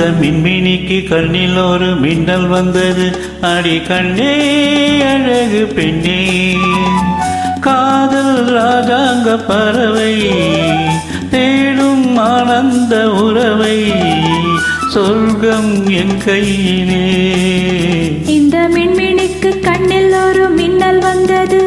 இந்த மின்மினிக்கு கண்ணில் ஒரு மின்னல் வந்தது. அடி கண்ணே அழகு பெண்ணே. காதல் ராஜாங்க பறவை தேடும் ஆனந்த உறவை சொர்க்கம் என் கையிலே. இந்த மின்மினிக்கு கண்ணில் ஒரு மின்னல் வந்தது.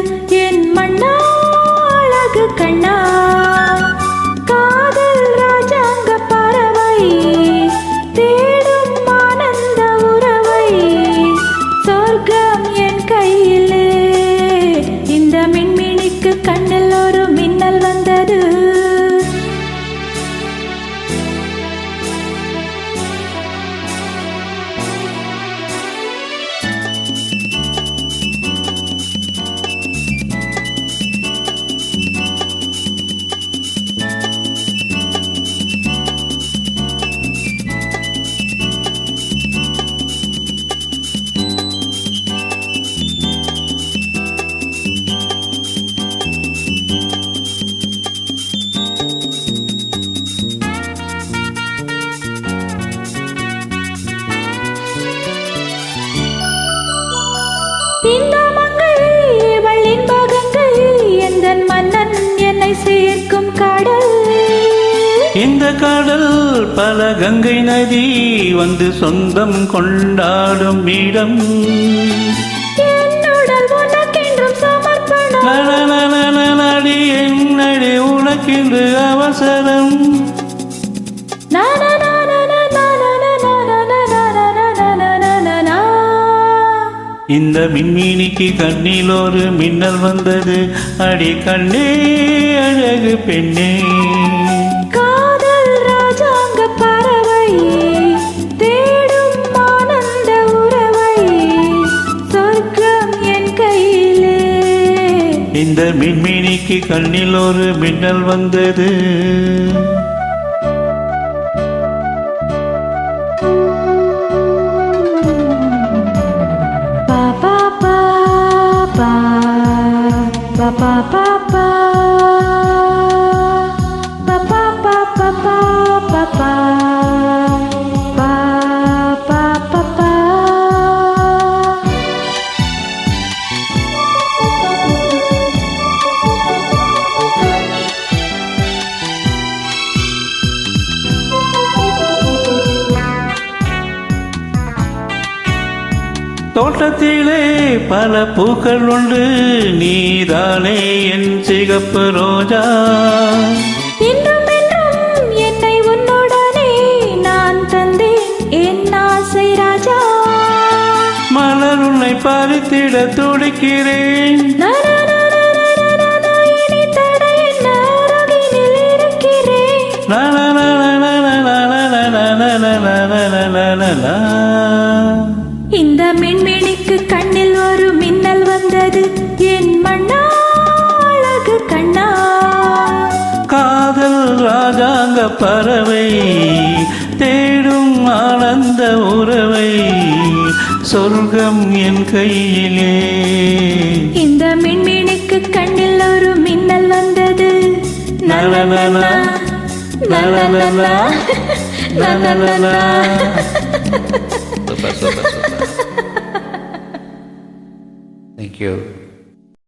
எந்தன் மன்னன் என்னை சேர்க்கும் கடல். இந்த கடல் பல கங்கை நதி வந்து சொந்தம் கொண்டாடும் இடம். என்னடி உனக்கென்று அவசரம். இந்த மின்மினிக்கு கண்ணில் ஒரு மின்னல் வந்தது. அடி கண்ணே அழகு பெண்ணே. காதல் ராஜாங்க பறவை தேடும் ஆனந்த உறவை சொர்க்கம் என் கையிலே. இந்த மின்மினிக்கு கண்ணில் ஒரு மின்னல் வந்தது. 爸爸。தோட்டத்திலே பல பூக்கள் உண்டு நீதானே என் சிகப்பு ரோஜா. என்றும் என்றும் என்னை உன்னுடனே நான் தந்தேன் என் ஆசை ராஜா. மலர் உன்னை பறித்திட துடிக்கிறேன். மின்மினிக்கு கண்ணில் ஒரு மின்னல் வந்தது என் மண்ணா அழகு கண்ணா காதல் ராஜாங்க பறவை தேடும் ஆனந்த உறவை சொர்க்கம் என் கையிலே இந்த மின்மினிக்கு கண்ணில் ஒரு மின்னல் வந்தது நலனலா, நலனலா, நலனலா. chịu